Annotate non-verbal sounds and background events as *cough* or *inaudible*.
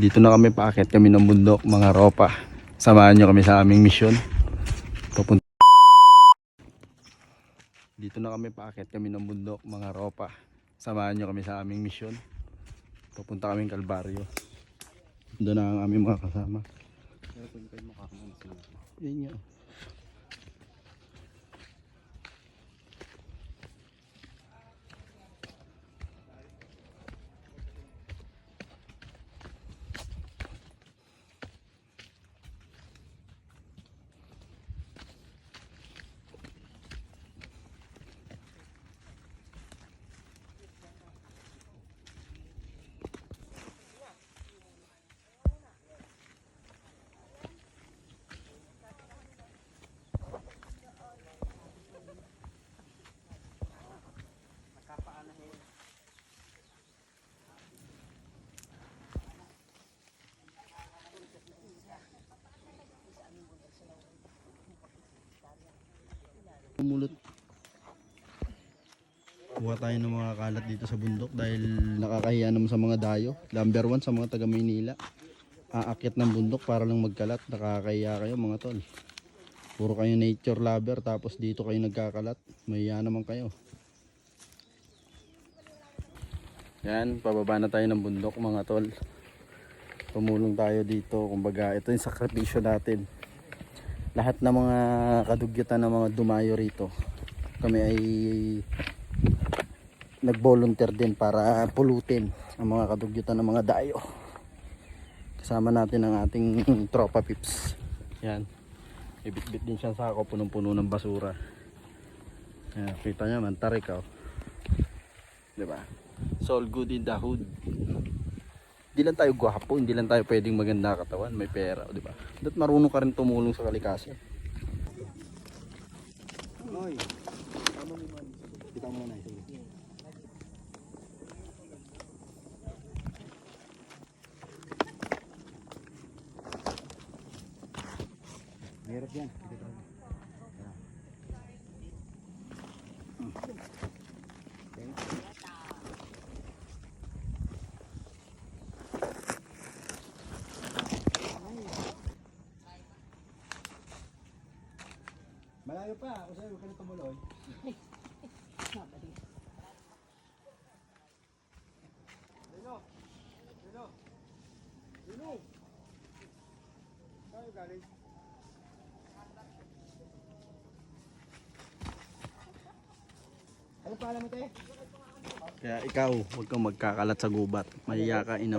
Dito na kami paakit kami ng bundok mga ropa. Samahan nyo kami sa aming misyon. Papunta. Dito na kami paakit kami ng bundok mga ropa. Samahan nyo kami sa aming misyon. Papunta kaming Kalbaryo. Doon na ang aming mga kasama. Yun nga. Pumulot. Kuha tayo ng mga kalat dito sa bundok dahil nakakahiya naman sa mga dayo. Number one sa mga taga Maynila. Aakyat ng bundok para lang magkalat. Nakakahiya kayo mga tol. Puro kayo nature lover tapos dito kayo nagkakalat. Mahiya naman kayo. Yan, pababa na tayo ng bundok mga tol. Tumulong tayo dito. Kumbaga, ito yung sakripisyo natin lahat ng mga kadugyatan ng mga dumayo rito kami ay nag-volunteer din para pulutin ang mga kadugyatan ng mga dayo. Kasama natin ang ating *laughs* tropa pips. Yan. Ibitbit din siya sa ako punong-puno ng basura. Yan, kita nyo man tarik oh. diba? It's all good in the hood hindi lang tayo gwapo, hindi lang tayo pwedeng maganda katawan, may pera, di ba? Dapat marunong ka rin tumulong sa kalikasan. Oy. Tama mo man. Kita mo na sige. Meron yan. Malayo pa, ako sa'yo, huwag ka na tumuloy. Lino! Lino! Lino! Saan yung galing? Ano pala mo, te? Kaya ikaw, huwag kang magkakalat sa gubat. Mahiya ka, ina